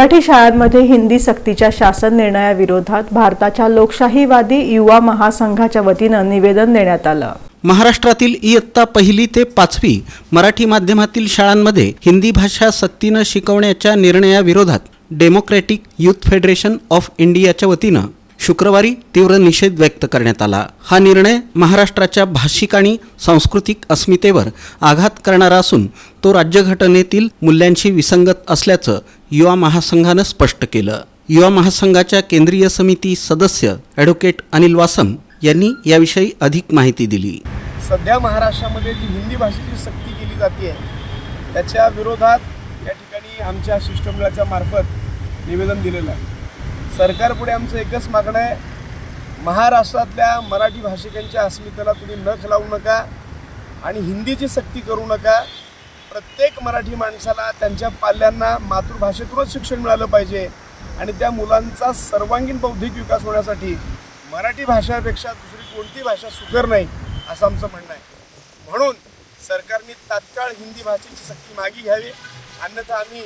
मराठी शाळांमध्ये हिंदी सक्तीच्या शासन निर्णयाविरोधात भारताच्या लोकशाहीवादी युवा महासंघाच्या वतीनं निवेदन देण्यात आलं. महाराष्ट्रातील इयत्ता पहिली ते पाचवी मराठी माध्यमातील शाळांमध्ये हिंदी भाषा सक्तीनं शिकवण्याच्या निर्णयाविरोधात डेमोक्रॅटिक युथ फेडरेशन ऑफ इंडियाच्या वतीनं शुक्रवारी तीव्र निषेध व्यक्त करण्यात आला. हा निर्णय महाराष्ट्राच्या भाषिक आणि सांस्कृतिक अस्मितेवर आघात करणारा असून तो राज्यघटनेतील मूल्यांशी विसंगत असल्याचं युवा महासंघानं स्पष्ट केलं. युवा महासंघाच्या केंद्रीय समिती सदस्य ॲडव्होकेट अनिल वासम यांनी याविषयी अधिक माहिती दिली. सध्या महाराष्ट्रामध्ये जी हिंदी भाषेची सक्ती केली जाते त्याच्या विरोधात या ठिकाणी आमच्या शिष्टमंडळाच्या मार्फत निवेदन दिलेलं आहे. सरकारपुढे आमचं एकच मागणं आहे. महाराष्ट्रातल्या मराठी भाषिकांच्या अस्मितेला तुम्ही नख लावू नका आणि हिंदीची सक्ती करू नका. प्रत्येक मराठी माणसाला त्यांच्या पाल्यांना मातृभाषेतूनच शिक्षण मिळालं पाहिजे आणि त्या मुलांचा सर्वांगीण बौद्धिक विकास होण्यासाठी मराठी भाषापेक्षा दुसरी कोणती भाषा सुकर नाही असं आमचं म्हणणं आहे. म्हणून सरकारने तात्काळ हिंदी भाषेची सक्ती मागे घ्यावी. अन्यथा आम्ही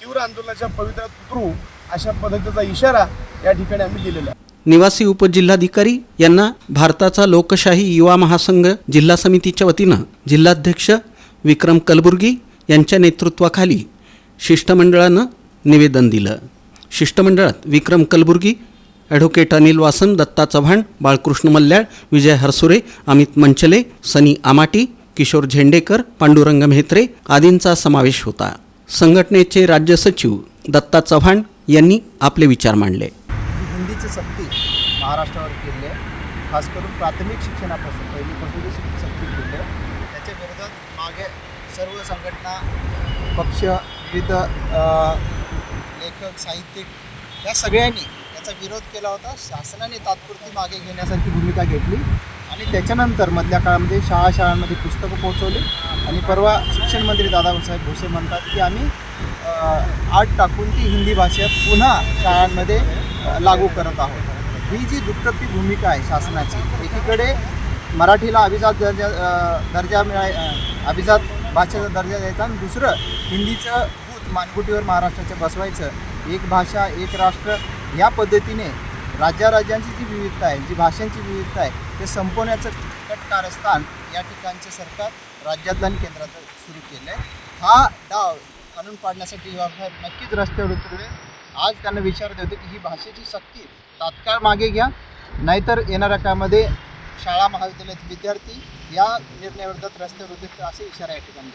तीव्र आंदोलनाच्या पवित्रात उतरू अशा पद्धतीचा इशारा या ठिकाणी आम्ही दिलेला आहे. निवासी उपजिल्हाधिकारी यांना भारताचा लोकशाही युवा महासंघ जिल्हा समितीच्या वतीनं जिल्हाध्यक्ष विक्रम कलबुर्गी यांच्या नेतृत्वाखाली शिष्टमंडळानं निवेदन दिलं. शिष्टमंडळात विक्रम कलबुर्गी ॲडव्होकेट अनिल वासन दत्ता चव्हाण बाळकृष्ण मल्ल्याळ विजय हरसुरे अमित मंचले सनी आमाटी किशोर झेंडेकर पांडुरंग म्हेत्रे आदींचा समावेश होता. संघटनेचे राज्य सचिव दत्ता चव्हाण यांनी आपले विचार मांडले. हिंदीची सक्ती महाराष्ट्रावर केली आहे. खास करून प्राथमिक शिक्षणापासून पहिलीपासून सक्ती केली आहे त्याच्या विरोधात मागे सर्व संघटना पक्ष विविध लेखक साहित्यिक या सगळ्यांनी याचा विरोध केला होता. शासनाने तात्पुरती मागे घेण्यासारखी भूमिका घेतली आणि त्याच्यानंतर मधल्या काळामध्ये शाळा शाळांमध्ये पुस्तकं पोहोचवली. आणि परवा शिक्षण मंत्री दादासाहेब भोसे म्हणतात की आम्ही आट टाकून ती हिंदी भाषेत पुन्हा शाळांमध्ये लागू करत आहोत. ही जी दुटप्पी भूमिका आहे शासनाची एकीकडे मराठीला अभिजात दर्जा दर्जा मिळाय अभिजात भाषेचा दर्जा द्यायचा आणि दुसरं हिंदीचं भूत मानगुटीवर महाराष्ट्राच्या बसवायचं एक भाषा एक राष्ट्र या पद्धतीने राज्याराज्यांची जी विविधता आहे जी भाषांची विविधता आहे ते संपवण्याचं कट कारस्थान या ठिकाणचं सरकार राज्यातलं आणि केंद्रातलं सुरू केलं आहे हा डाव आणून पाडण्यासाठी युवासाहेब नक्कीच रस्त्यावर उतरले आज त्यांना विचारत होते की ही भाषेची सक्ती तात्काळ मागे घ्या. नाहीतर येणाऱ्या काळामध्ये शाळा महाविद्यालयात विद्यार्थी या निर्णयाविरोधात रस्त्यावर उतरतील असे इशारा या ठिकाणी